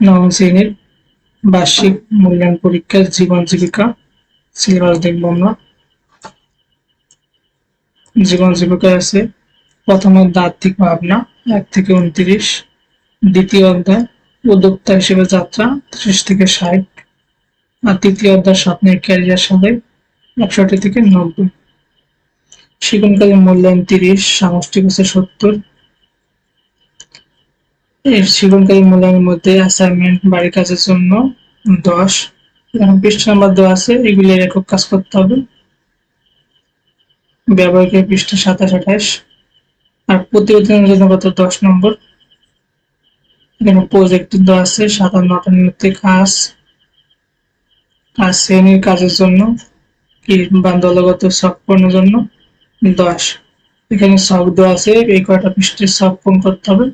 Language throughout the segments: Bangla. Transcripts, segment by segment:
নবম শ্রেণির বার্ষিক মূল্যায়ন পরীক্ষার জীবন জীবিকা সিলেবাস দেখব আমরা জীবন জীবিকা আছে প্রথম অধ্যায় আর্থিক ভাবনা, এক থেকে উনত্রিশ। দ্বিতীয় অধ্যায়, উদ্যোক্তা হিসেবে যাত্রা, ত্রিশ থেকে ষাট। আর তৃতীয় অধ্যায়, স্বপ্নের ক্যারিয়ার সাথে একষট্টি থেকে নব্বই। শিক্ষণকালীন মূল্যায়ন তিরিশ, সামষ্টিক হচ্ছে সত্তর। এর মূল্যায়নের মধ্যে অ্যাসাইনমেন্ট বাড়ির কাজের জন্য দশ, এখানে পৃষ্ঠ নাম্বার দেওয়া আছে, এগুলি একক কাজ করতে হবে। ব্যবহারিকের পৃষ্ঠা সাতাশ, আঠাশ, আর প্রতিবেদনের জন্য কত দশ নম্বর। এখানে প্রজেক্ট দেওয়া আছে, সাতান্ন, আটান্ন মধ্যে কাজ আর শ্রেণির কাজের জন্য, কি বা দলগত শখ পূরণের জন্য, দশ। এখানে শখ দেওয়া আছে, এই কয়টা পৃষ্ঠের শখ পূরণ করতে হবে।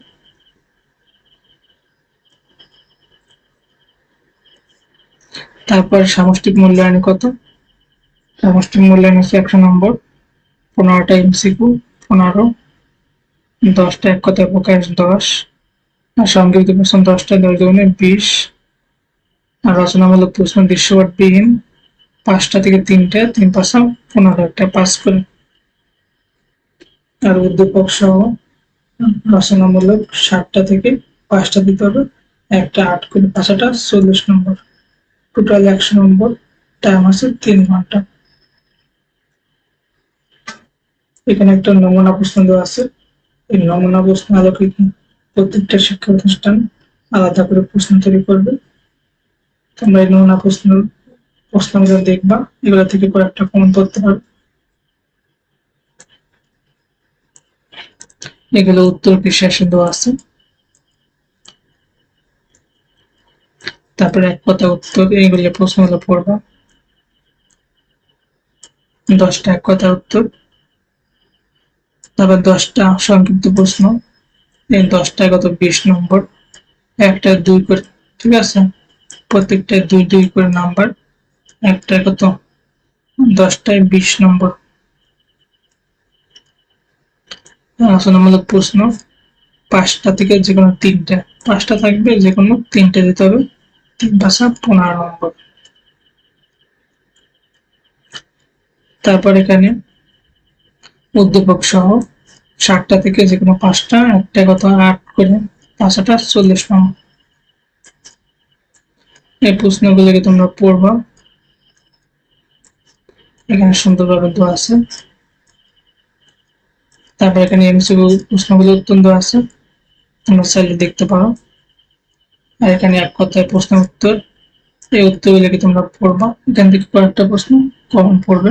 তারপর সামষ্টিক মূল্যায়ন কত? সামষ্টিক মূল্যায়ন হচ্ছে একশো নম্বর। পনেরোটা এমসিকিউ, পনেরো, দশটা এক কথায় প্রকাশ, দশ। আর সংক্ষিপ্ত প্রশ্ন, দশটা দশ দুগুণে বিশ। আর রচনামূলক প্রশ্ন দৃশ্যপটবিহীন পাঁচটা থেকে তিনটে, তিন পাঁচটা পনেরো, একটা পাস করে। আর উদ্দীপক সহ রচনামূলক সাতটা থেকে পাঁচটা দিতে হবে। একটা আট করে, পাঁচটা চল্লিশ নম্বর। টোটাল একশো নম্বর টাইম আছে তিন ঘণ্টা। এখানে একটা নমুনা প্রশ্ন দেওয়া আছে। এই নমুনা প্রশ্ন আলোকে প্রত্যেকটা শিক্ষা প্রতিষ্ঠান আলাদা করে প্রশ্ন তৈরি করবে। তোমরা এই নমুনা প্রশ্ন, প্রশ্নগুলো দেখবা, এগুলো থেকে কয়েকটা কমন করতে পারবে এগুলো উত্তর কি শেষে দেওয়া আছে? তারপরে এক কথা উত্তর এইগুলো প্রশ্নগুলো পড়বা। দশটা এক কথা উত্তর। তারপর দশটা সংক্ষিপ্ত প্রশ্ন। এই দশটায় কত? বিশ নম্বর। একটা দুই করে, ঠিক আছে? প্রত্যেকটায় দুই দুই করে নাম্বার। একটা কত? দশটায় বিশ নম্বর। রচনামূলক প্রশ্ন। পাঁচটা থেকে যে কোনো তিনটা। পাঁচটা থাকবে যে কোনো তিনটে দিতে হবে। পাঁচা পনেরো নম্বর। তারপর এখানে উদ্দীপক সহ ষাটটা থেকে যে কোনো পাঁচটা, একটা কত আট করে পাঁচটা চল্লিশ নম্বর। এই প্রশ্নগুলোকে তোমরা পড়বা। এখানে সুন্দরভাবে দেওয়া আছে। তারপর এখানে এমসিকিউ প্রশ্নগুলো দেওয়া আছে। তোমরা চাইলে দেখতে পারো। আর এখানে এক কথায় প্রশ্ন উত্তর। এই উত্তরগুলোকে তোমরা পড়বা? এখান থেকে কয়েকটা প্রশ্ন কখন পড়বে।